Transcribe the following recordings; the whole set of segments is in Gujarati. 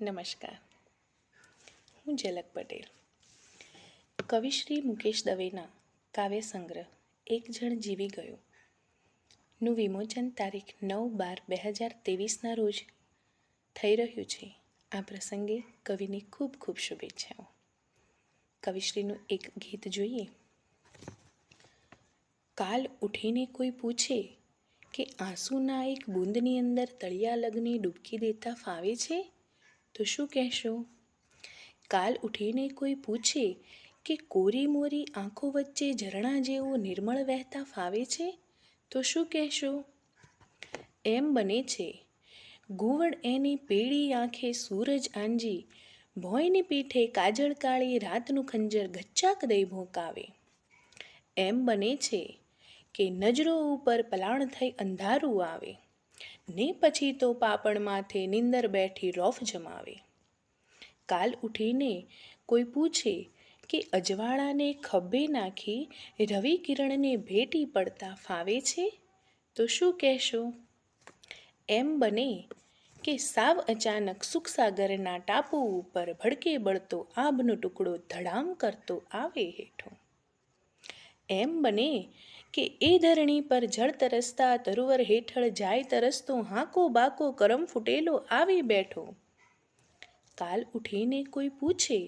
નમસ્કાર. હું ઝલક પટેલ. કવિશ્રી મુકેશ દવેના કાવ્ય સંગ્રહ એક જણ જીવી ગયો. નું વિમોચન તારીખ નવ બાર બે હજાર ત્રેવીસના રોજ થઈ રહ્યું છે. આ પ્રસંગે કવિની ખૂબ ખૂબ શુભેચ્છાઓ. કવિશ્રીનું એક ગીત જોઈએ. કાલ ઉઠીને કોઈ પૂછે કે આંસુના એક બૂંદની અંદર તળિયા લગની ડૂબકી દેતા ફાવે છે? તો શું કહેશો? કાલ ઉઠીને કોઈ પૂછે કે કોરી મોરી આંખો વચ્ચે ઝરણા જેવો નિર્મળ વહેતા ફાવે છે? તો શું કહેશો? એમ બને છે. ગુવડ એની પીળી આંખે સૂરજ આંજી, ભોયની પીઠે કાજળ કાળી રાતનું ખંજર ગચ્ચાક દઈ ભોંકાવે. એમ બને છે કે નજરો ઉપર પલાણ થઈ અંધારું આવે. ને પછી તો પાપણ માથે નિંદર બેઠી રોફ જમાવે. કાલ ઉઠીને કોઈ પૂછે કે અજવાળાને ખભે નાખી રવિ કિરણને ભેટી પડતા ફાવે છે? તો શું કહેશો? એમ બને કે સાવ અચાનક સુખસાગરના ટાપુ ઉપર ભડકે બળતો આભનો ટુકડો ધડામ કરતો આવે હેઠો. એમ બને કે એ ધરણી પર જળ તરસતા તરુવર હેઠળ જાય તરસતો હાંકો બાકો કરમ ફૂટેલો આવી બેઠો. કાલ ઉઠીને કોઈ પૂછે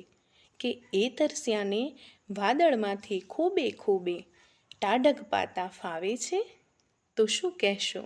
કે એ તરસ્યાને વાદળમાંથી ખોબે ખોબે ટાઢક પાતા ફાવે છે? તો શું કહેશો?